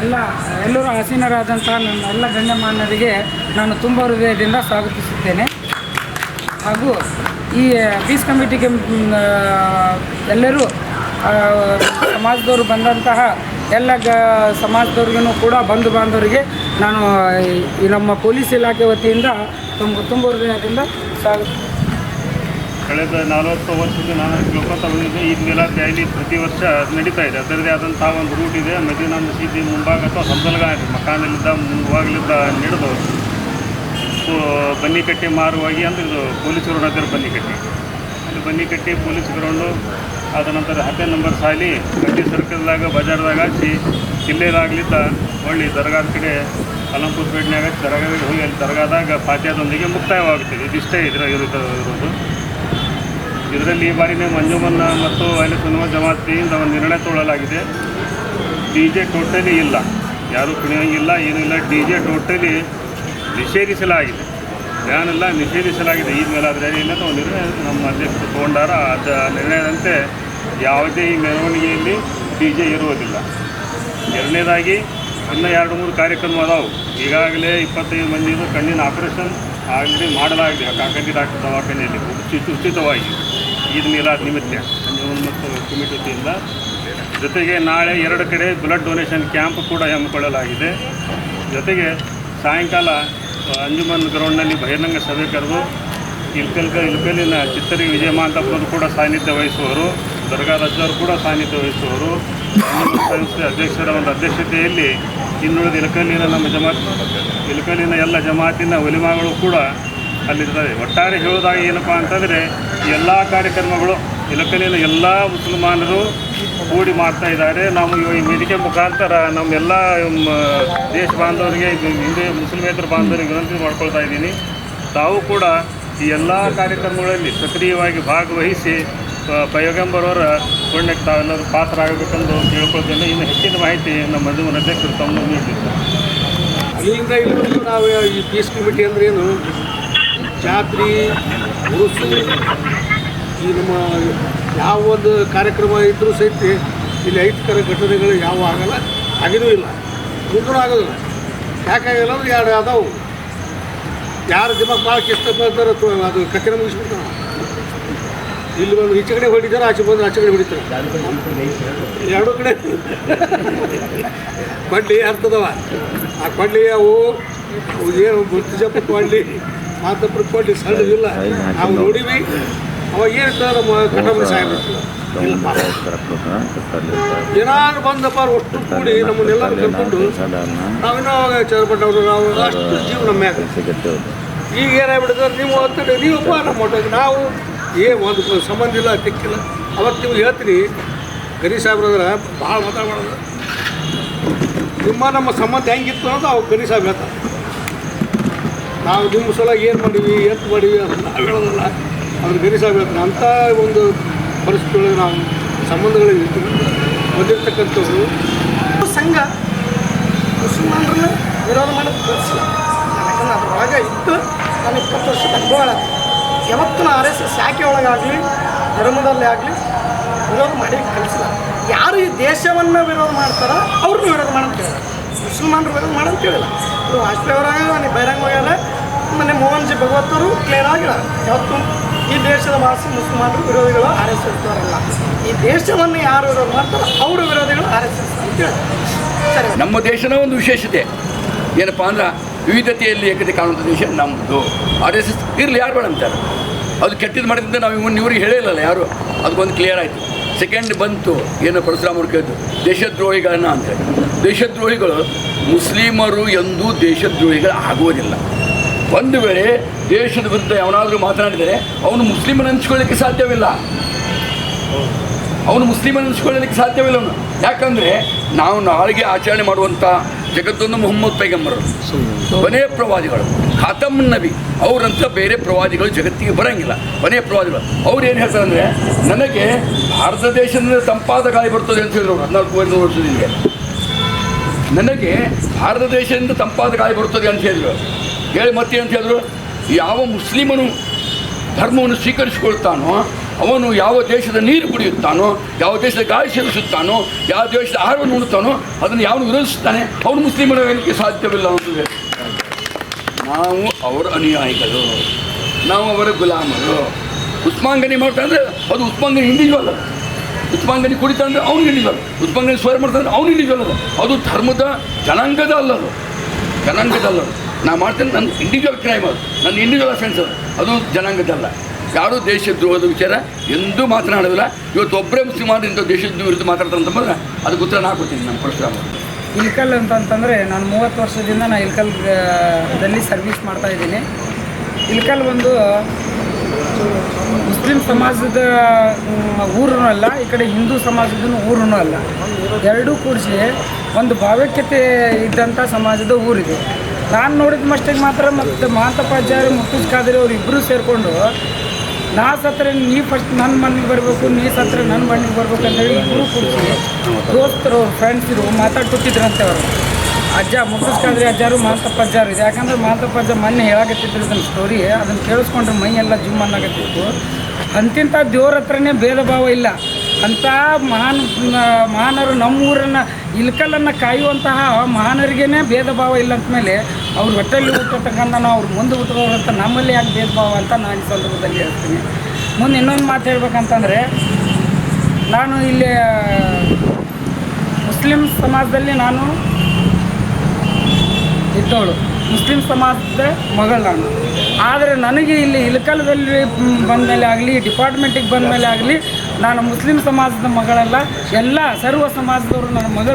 ಎಲ್ಲ, ಎಲ್ಲರೂ ಆಸೀನರಾದಂತಹ ನನ್ನ ಎಲ್ಲ ಗಣ್ಯಮಾನ್ಯರಿಗೆ ನಾನು ತುಂಬ ಹೃದಯದಿಂದ ಸ್ವಾಗತಿಸುತ್ತೇನೆ. ಹಾಗೂ ಈ ಪೀಸ್ ಕಮಿಟಿಗೆ ಎಲ್ಲರೂ ಸಮಾಜದವರು ಬಂದಂತಹ ಎಲ್ಲ ಗ, ಸಮಾಜದವ್ರಿಗೂ ಕೂಡ ಬಂಧು ಬಾಂಧವರಿಗೆ ನಾನು ಈ ನಮ್ಮ ಪೊಲೀಸ್ ಇಲಾಖೆ ವತಿಯಿಂದ ತುಂಬ ತುಂಬ ಹೃದಯದಿಂದ ಸ್ವಾಗತ ಕಳೆದ ನಲವತ್ತು ವರ್ಷದಿಂದ ನಾನು ತಿಳ್ಕೊತ ಬಂದಿದ್ದೆ ಈ ಮಿಲಾದ್ ರ್ಯಾಲಿ ಪ್ರತಿ ವರ್ಷ ನಡೀತಾ ಇದೆ. ಅದರದೇ ಆದಂತಹ ಒಂದು ರೂಟ್ ಇದೆ. ಮದೀನಾ ಮಸೀದಿ ಮುಂಭಾಗ ಅಥವಾ ಇದೆ ಮಕಾನಲ್ಲಿದ್ದ ಮುಂಭಾಗಲಿದ್ದ ನಡೆದು ಬನ್ನಿಕಟ್ಟೆ ಮಾರುವಾಗಿ ಅಂದ್ರೆ ಇದು ಪೊಲೀಸ್ ಗ್ರೌಂಡ್ ಹತ್ತಿರ ಬನ್ನಿಕಟ್ಟೆ. ಅಲ್ಲಿ ಬನ್ನಿಕಟ್ಟೆ ಪೊಲೀಸ್ ಗ್ರೌಂಡು ಅದ ನಂತರ ಹತ್ತನೇ ನಂಬರ್ ಸಾಲಿ ಕಟ್ಟಿ ಸರ್ಕಲ್ದಾಗ, ಬಜಾರ್ದಾಗ ಹಚ್ಚಿ ಜಿಲ್ಲೆದಾಗ್ಲಿದ್ದ ಹೊಳ್ಳಿ, ದರ್ಗಾದ ಕಡೆ, ಅಲಂಪುರ್ ಪೇಟ್ನ್ಯಾಗ ದರ್ಗಾದಾಗ ಹೋಗಿ ಅಲ್ಲಿ ದರ್ಗಾದಾಗ ಪಾತ್ಯದೊಂದಿಗೆ ಮುಕ್ತಾಯವಾಗುತ್ತದೆ. ಇದಿಷ್ಟೇ ಇದರ ಇರೋದು ಇದರಲ್ಲಿ ಈ ಬಾರಿನೇ ಮಂಜುಮನ್ನ ಮತ್ತು ಅಲ್ಲಿ ಸುನ್ಮ ಜಮಾತಿಯಿಂದ ಒಂದು ನಿರ್ಣಯ ತೊಗೊಳ್ಳಲಾಗಿದೆ. ಡಿ ಜೆ ಟೋಟಲಿ ಇಲ್ಲ. ಯಾರೂ ಕುಣಿಯೋಂಗಿಲ್ಲ ಏನೂ ಇಲ್ಲ. ಡಿ ಜೆ ಟೋಟಲಿ ನಿಷೇಧಿಸಲಾಗಿದೆ. ಏನಲ್ಲ ನಿಷೇಧಿಸಲಾಗಿದೆ. ಈ ಮೇಲಾದರೆ ಇಲ್ಲ ಒಂದು ನಿರ್ಣಯ ನಮ್ಮ ಅಧ್ಯಕ್ಷರು ತಗೊಂಡಾರ ಅದು ನಿರ್ಣಯದಂತೆ ಯಾವುದೇ ಈ ಮೆರವಣಿಗೆಯಲ್ಲಿ ಡಿ ಜೆ ಇರುವುದಿಲ್ಲ. ಎರಡನೇದಾಗಿ, ಇನ್ನೂ ಎರಡು ಮೂರು ಕಾರ್ಯಕ್ರಮ ಅದಾವು ಈಗಾಗಲೇ ಇಪ್ಪತ್ತೈದು ಮಂದಿದು ಕಣ್ಣಿನ ಆಪರೇಷನ್ ಆಲ್ರೆಡಿ ಮಾಡಲಾಗಿದೆ. ಕಾಕಂಡಿ ಡಾಕ್ಟರ್ ದವಾಖಾನೆಯಲ್ಲಿ ಉಚಿತ ಉಚಿತವಾಗಿ ಈದ್ ಮಿಲಾದ್ ನಿಮಿತ್ತ ಮತ್ತು ಕಮಿಟಿ ವತಿಯಿಂದ ಜೊತೆಗೆ ನಾಳೆ ಎರಡು ಕಡೆ ಬ್ಲಡ್ ಡೊನೇಷನ್ ಕ್ಯಾಂಪ್ ಕೂಡ ಹಮ್ಮಿಕೊಳ್ಳಲಾಗಿದೆ. ಜೊತೆಗೆ ಸಾಯಂಕಾಲ ಅಂಜುಮನ್ ಗ್ರೌಂಡ್ನಲ್ಲಿ ಬಹಿರಂಗ ಸಭೆ ಕರೆದು ಇಲ್ಕಲ್ಕ ಇಲ್ಕಲ್ಲಿನ ಚಿತ್ತರಿ ವಿಜಯ ಮಹಾಂತಪ್ಪನವರು ಕೂಡ ಸಾನ್ನಿಧ್ಯ ವಹಿಸುವರು. ದರ್ಗಾದಜ್ಜವರು ಕೂಡ ಸಾನ್ನಿಧ್ಯ ವಹಿಸುವರು ಸಂಸ್ಥೆ ಅಧ್ಯಕ್ಷರ ಒಂದು ಅಧ್ಯಕ್ಷತೆಯಲ್ಲಿ ಇನ್ನುಳಿದ ಇಲಕಲ್ಲಿನ ನಮ್ಮ ಜಮಾತ್ ಇಲಕಲ್ಲಿನ ಎಲ್ಲ ಜಮಾತಿನ ಒಲಿಮಾಗಳು ಕೂಡ ಅಲ್ಲಿದ್ದಾರೆ ಒಟ್ಟಾರೆ ಹೇಳೋದಾಗಿ ಏನಪ್ಪ ಅಂತಂದರೆ ಎಲ್ಲ ಕಾರ್ಯಕ್ರಮಗಳು ಇಲಕಲ್ಲಿನ ಎಲ್ಲ ಮುಸಲ್ಮಾನರು ಕೂಡಿ ಮಾಡ್ತಾ ಇದ್ದಾರೆ. ನಾವು ಈ ವೇದಿಕೆ ಮುಖಾಂತರ ನಮ್ಮೆಲ್ಲ ದೇಶ ಬಾಂಧವರಿಗೆ, ಹಿಂದೆ ಮುಸ್ಲಿಮೇತರ ಬಾಂಧವರಿಗೆ ವಿನಂತಿ ಮಾಡ್ಕೊಳ್ತಾ ಇದ್ದೀನಿ. ತಾವು ಕೂಡ ಈ ಎಲ್ಲ ಕಾರ್ಯಕ್ರಮಗಳಲ್ಲಿ ಸಕ್ರಿಯವಾಗಿ ಭಾಗವಹಿಸಿ ಆ, ಪೈಗಂಬರವರ ಪುಣ್ಯಕ್ಕೆ ತಾವೆಲ್ಲರೂ ಪಾತ್ರರಾಗಬೇಕೆಂದು ತಿಳ್ಕೊಳ್ತೇನೆ. ಇನ್ನು ಹೆಚ್ಚಿನ ಮಾಹಿತಿ ನಮ್ಮ ಮದುವೆ ಅಧ್ಯಕ್ಷರು ತಮ್ಮ ನೀಡಿದ್ದಾರೆ ಅಲ್ಲಿಂದ ಇಲ್ಲಿ ನಾವು ಈ ಪೀಸ್ ಕಮಿಟಿ ಅಂದ್ರೆ ಏನು? ಜಾತ್ರಿ ಉರುಸು ಈ ನಮ್ಮ ಯಾವ ಒಂದು ಕಾರ್ಯಕ್ರಮ ಇದ್ದರೂ ಸಹಿತ ಇಲ್ಲಿ ಐತಿಕರ ಘಟನೆಗಳು ಯಾವ ಆಗಲ್ಲ. ಆಗಿದೂ ಇಲ್ಲ. ಮುಂದೂ ಆಗೋದಿಲ್ಲ ಯಾಕಾಗಿಲ್ಲ ಅಂದ್ರೆ ಎರಡು ಅದಾವು ಯಾರು ದಿಮಾಗ್ ಭಾಳ ತೊ- ಅದು ಕಠಿಣ ಮುಗಿಸ್ಬಿಡ್ತಾನೆ ಇಲ್ಲಿ ಬಂದು ಈಚೆ ಕಡೆ ಹೊಡಿತಾರೆ, ಆಚೆ ಬಂದು ಆಚೆ ಕಡೆ ಹೊಡಿತಾರೆ. ಎರಡು ಕಡೆ. ಬಡ್ಲಿ ಅರ್ಥದವ ಆ ಕೊಡ್ಲಿ ಅವು ಏನು ಬುತ್ತಿಜಪ್ಪ ಕೊಡ್ಲಿ ಮಾತಪ್ಪ ಕೊಡ್ಲಿ ಸಣ್ಣದಿಲ್ಲ. ನಾವು ನೋಡಿವಿ. ಅವಾಗ ಏನಿರ್ತಾರೆ ನಮ್ಮ ಕಟಮರಿ ಸಾಹೇಬ್ರು? ಏನಾದ್ರು ಬಂದಪ್ಪ ಒಟ್ಟು ಕೂಡಿ ನಮ್ಮನ್ನೆಲ್ಲರೂ ಕರ್ಕೊಂಡು ನಾವಿನ್ನೂ ಅವಾಗ ಚಂದ್ರಪಟ್ಟವರು ನಾವು ಅಷ್ಟು ಜೀವ ನಮ್ಮ ಮ್ಯಾಗ. ಈಗ ಏನಾಗ್ಬಿಟ್ಟಿದ್ರೆ ನೀವು ಅಂತ ನೀವಪ್ಪ ನಮ್ಮ ನಾವು ಏ ಒಂದು ಸಂಬಂಧ ಇಲ್ಲ, ತಿಕ್ಕಿಲ್ಲ. ಅವತ್ತು ನೀವು ಹೇಳ್ತೀನಿ ಗರಿ ಸಾಹೇಬ್ರದ್ರ ಭಾಳ ಮಾತಾಡೋದು ನಿಮ್ಮ ನಮ್ಮ ಸಂಬಂಧ ಹೆಂಗಿತ್ತು ಅಂತ ಅವ್ರು ಗರಿ ಸಾಹೇಬ್ ಹೇಳ್ತಾರೆ. ನಾವು ನಿಮ್ಮ ಸಲ ಏನು ಮಾಡೀವಿ ಎತ್ತು ಮಾಡೀವಿ ಅಂತ ನಾವು ಹೇಳೋದಲ್ಲ. ಅವ್ರು ಗರಿ ಸಾಹೇಬ್ ಹೇಳ್ತಾರೆ. ಅಂಥ ಒಂದು ಪರಿಸ್ಥಿತಿ ಒಳಗೆ ನಾವು ಸಂಬಂಧಗಳಿಗೆ ಹೊಂದಿರ್ತಕ್ಕಂಥವ್ರು ಸಂಘ ಮುಸಲ್ಮಾನರನ್ನ ವಿರೋಧ ಮಾಡೋದು ಯಾಕಂದ್ರೆ ಅದ್ರೊಳಗೆ ಇತ್ತು ನಾನು ಇಪ್ಪತ್ತು ವರ್ಷ. ಯಾವತ್ತೂ ಆರ್ ಎಸ್ ಎಸ್ ಯಾಕೆ ಒಳಗಾಗಲಿ, ಧರ್ಮದಲ್ಲಿ ಆಗಲಿ ವಿರೋಧ ಮಾಡಿ ಕಲಿಸಿಲ್ಲ ಯಾರು ಈ ದೇಶವನ್ನು ವಿರೋಧ ಮಾಡ್ತಾರೋ ಅವ್ರನ್ನೂ ವಿರೋಧ ಮಾಡಂತ ಹೇಳಿಲ್ಲ ಮುಸಲ್ಮಾನರು ವಿರೋಧ ಮಾಡಂತ ಹೇಳಿಲ್ಲ. ಇದು ವಾಜಪೇಯಿ ಅವರಾಗ ಬಹಿರಂಗ ಹೋಗ್ಯಾರ ಮೊನ್ನೆ ಮೋಹನ್ ಜಿ ಭಗವತ್ತರು ಕ್ಲಿಯರ್ ಆಗಿಲ್ಲ. ಯಾವತ್ತು ಈ ದೇಶದ ವಾಸಿ ಮುಸಲ್ಮಾನರು ವಿರೋಧಿಗಳು ಆರ್ ಎಸ್ ಎಸ್ ಈ ದೇಶವನ್ನು ಯಾರು ವಿರೋಧ ಮಾಡ್ತಾರೋ ಅವರು ವಿರೋಧಿಗಳು ಆರ್ ಎಸ್ ಎಸ್ ಅಂತ ಸರಿ. ನಮ್ಮ ದೇಶನ ಒಂದು ವಿಶೇಷತೆ. ಏನಪ್ಪ ಅಂದ್ರೆ ವಿವಿಧತೆಯಲ್ಲಿ ಏಕತೆ ಕಾಣುವಂಥ ದೇಶ ನಮ್ಮದು ಆರ್ ಎಸ್ ಎಸ್ ಇರಲಿ, ಯಾರು ಬೇಡ ಅಂತಾರೆ. ಅದು ಕೆಟ್ಟಿದ್ದು ಮಾಡಿದ್ರಿಂದ ನಾವು ಇವನ್ ಇವ್ರಿಗೆ ಹೇಳಿಲ್ಲಲ್ಲ ಯಾರು. ಅದಕ್ಕೊಂದು ಕ್ಲಿಯರ್ ಆಯಿತು. ಸೆಕೆಂಡ್ ಬಂತು, ಏನು ಪರಶುರಾಮರು ಕೇಳಿದ್ದು ದೇಶದ್ರೋಹಿಗಳನ್ನ ಅಂತ. ದೇಶದ್ರೋಹಿಗಳು ಮುಸ್ಲಿಮರು ಎಂದೂ ದೇಶದ್ರೋಹಿಗಳು ಆಗುವುದಿಲ್ಲ ಒಂದು ವೇಳೆ ದೇಶದ ವಿರುದ್ಧ ಯಾವನಾದರೂ ಮಾತನಾಡಿದರೆ, ಅವನು ಮುಸ್ಲಿಮನ ಹಂಚ್ಕೊಳ್ಳಿಕ್ಕೆ ಸಾಧ್ಯವಿಲ್ಲ. ಅವನು ಮುಸ್ಲಿಮನ ಹಂಚ್ಕೊಳ್ಳಲಿಕ್ಕೆ ಸಾಧ್ಯವಿಲ್ಲ ಅವನು. ಯಾಕಂದರೆ ನಾವು ನಾಳೆಗೆ ಆಚರಣೆ ಮಾಡುವಂಥ ಜಗತ್ತೊಂದು ಮೊಹಮ್ಮದ್ ಪೈಗಂಬರರು ಕೊನೆಯ ಪ್ರವಾದಿಗಳು. ಖಾತಮ್ ನಬಿ. ಅವರಂತ ಬೇರೆ ಪ್ರವಾದಿಗಳು ಜಗತ್ತಿಗೆ ಬರೋಂಗಿಲ್ಲ. ಕೊನೆಯ ಪ್ರವಾದಿಗಳು. ಅವ್ರು ಏನು ಹೇಳ್ತಾರೆ ಅಂದರೆ ನನಗೆ ಭಾರತ ದೇಶದಿಂದ ತಂಪಾದ ಗಾಳಿ ಬರ್ತದೆ ಅಂತ ಹೇಳಿದ್ರು ಹದಿನಾಲ್ಕು ಐನೂರು ವರ್ಷದಿಂದ. ನನಗೆ ಭಾರತ ದೇಶದಿಂದ ತಂಪಾದ ಗಾಳಿ ಬರ್ತದೆ ಅಂತ ಹೇಳಿದ್ರು. ಹೇಳಿ ಮತ್ತೆ ಅಂತ ಹೇಳಿದ್ರು? ಯಾವ ಮುಸ್ಲಿಮನು ಧರ್ಮವನ್ನು ಸ್ವೀಕರಿಸಿಕೊಳ್ತಾನೋ ಅವನು ಯಾವ ದೇಶದ ನೀರು ಕುಡಿಯುತ್ತಾನೋ, ಯಾವ ದೇಶದ ಗಾಳಿ ಸೇವಿಸುತ್ತಾನೋ, ಯಾವ ದೇಶದ ಆಹಾರವನ್ನು ಉಣ್ತಾನೋ ಅದನ್ನು ಯಾವನು ವಿರೋಧಿಸುತ್ತಾನೆ? ಅವನು ಮುಸ್ಲಿಮರ ಹೇಳಲಿಕ್ಕೆ ಸಾಧ್ಯವಿಲ್ಲ ಅಂತ ನಾವು ಅವರ ಅನುಯಾಯಿಗಳು. ನಾವು ಅವರ ಗುಲಾಮರು. ಉಸ್ಮಾಂಗನಿ ಮಾಡ್ತಾ ಅಂದರೆ ಅದು ಉಸ್ಮಾಂಗನಿ ಇಂಡಿವಿಜುವಲ್ ಉತ್ಪಾಂಗನಿ ಕುಡಿತಂದ್ರೆ ಅಂದರೆ ಅವ್ನು ಇಂಡಿವಿಜುವಲ್ ಉತ್ಪಾಂಗನಿ ಸ್ವರ ಮಾಡ್ತಾ ಅಂದರೆ ಅವ್ನು ಇಂಡಿವಿಜುವಲ್ ಅದು ಧರ್ಮದ ಜನಾಂಗದ ಅಲ್ಲ ಅದು ಜನಾಂಗದ ಅಲ್ಲ ನಾ ಮಾಡ್ತೇನೆ ನನ್ನ ಇಂಡಿವಿಜುವಲ್ ಕ್ರೈಮ್ ಅದು. ನನ್ನ ಇಂಡಿವಿಜುವಲ್ ಅಫೆನ್ಸ್ ಅದು. ಅದು ಜನಾಂಗದಲ್ಲ ಯಾರೂ ದೇಶದ್ರೋಹದ ವಿಚಾರ ಎಂದೂ ಮಾತನಾಡೋದಿಲ್ಲ. ಇವತ್ತು ಒಬ್ಬರೇ ಇಂಥ ದೇಶದ ವಿರುದ್ಧ ಮಾತಾಡ್ತಾರೆ ಅಂತ ಅದಕ್ಕೆ ಉತ್ತರ ನಾ ಕೊಡ್ತೀನಿ ನಮ್ಮ ಪರಶುರಾಮ ಇಲ್ಕಲ್ ಅಂತಂತಂದರೆ ನಾನು ಮೂವತ್ತು ವರ್ಷದಿಂದ ನಾನು ಇಲ್ಕಲ್ ದಲ್ಲಿ ಸರ್ವಿಸ್ ಮಾಡ್ತಾ ಇದ್ದೀನಿ. ಇಲ್ಕಲ್ ಒಂದು ಮುಸ್ಲಿಂ ಸಮಾಜದ ಊರೂ ಅಲ್ಲ, ಈ ಕಡೆ ಹಿಂದೂ ಸಮಾಜದ ಊರೂ ಅಲ್ಲ. ಎರಡೂ ಕೂಡಿಸಿ ಒಂದು ಭಾವೈಕ್ಯತೆ ಇದ್ದಂಥ ಸಮಾಜದ ಊರಿದೆ. ನಾನು ನೋಡಿದ ಮಷ್ಟಿಗೆ ಮಾತ್ರ ಮತ್ತು ಮಾತಪ್ಪಾಚಾರ್ಯ ಮುತ್ತುಜ್ ಖಾದ್ರಿ ಅವರು ಇಬ್ಬರು ಸೇರಿಕೊಂಡು ನಾ ಸತ್ರ, ನೀ ಫಸ್ಟ್ ನನ್ನ ಮನೆಗೆ ಬರಬೇಕು, ನೀ ಸತ್ರ ನನ್ನ ಮನೆಗೆ ಬರ್ಬೇಕು ಅಂತೇಳಿ ಇಬ್ಬರು ಕೂಡಿಸಿ ದೋಸ್ತರು ಫ್ರೆಂಡ್ಸ್ ಇರು ಮಾತಾಡ್ಕೊತಿದ್ರಂತೆ ಅವರು ಅಜ್ಜ, ಮುಗಿಸ್ಕೊಂಡ್ರೆ ಅಜ್ಜಾರು, ಮಾಂತಪ್ಪ ಅಜ್ಜಾರು ಇದೆ. ಯಾಕಂದ್ರೆ ಮಾಂತಪ್ಪ ಅಜ್ಜ ಮೊನ್ನೆ ಹೇಳಾಕತ್ತಿದ್ರು ಇದನ್ನ ಸ್ಟೋರಿ ಅದನ್ನು ಕೇಳಿಸ್ಕೊಂಡ್ರೆ ಮೈ ಎಲ್ಲ ಜುಮ್ ಅನ್ನಕತ್ತಿತ್ತು. ಅಂತಿಂಥ ದೇವ್ರ ಹತ್ರನೇ ಭೇದ ಭಾವ ಇಲ್ಲ. ಅಂಥ ಮಹಾನ್ ಮಹಾನರು ನಮ್ಮೂರನ್ನು ಇಲ್ಕಲನ್ನು ಕಾಯುವಂತಹ ಮಹಾನರಿಗೇನೆ ಭೇದ ಭಾವ ಇಲ್ಲ ಅಂದಮೇಲೆ ಅವ್ರ ಹೊಟ್ಟೆಯಲ್ಲಿ ಹುಟ್ಟತಕ್ಕಂಥ ನಾವು ಅವ್ರ ಮುಂದೆ ಹುಟ್ಟೋರಂತ ನಮ್ಮಲ್ಲಿ ಯಾಕೆ ಭೇದ ಭಾವ ಅಂತ ನಾನು ಈ ಸಂದರ್ಭದಲ್ಲಿ ಹೇಳ್ತೀನಿ. ಮುಂದೆ ಇನ್ನೊಂದು ಮಾತು ಹೇಳ್ಬೇಕಂತಂದರೆ, ನಾನು ಇಲ್ಲಿ ಮುಸ್ಲಿಂ ಸಮಾಜದಲ್ಲಿ ನಾನು ಇದ್ದವಳು. ಮುಸ್ಲಿಂ ಸಮಾಜದ ಮಗಳು ನಾನು. ಆದರೆ ನನಗೆ ಇಲ್ಲಿ ಇಲಕಲದಲ್ಲಿ ಬಂದ ಮೇಲೆ ಆಗಲಿ, ಡಿಪಾರ್ಟ್ಮೆಂಟಿಗೆ ಬಂದ ಮೇಲೆ ಆಗಲಿ ನಾನು ಮುಸ್ಲಿಂ ಸಮಾಜದ ಮಗಳಲ್ಲ ಎಲ್ಲ ಸರ್ವ ಸಮಾಜದವರು ನನ್ನ ಮಗಳು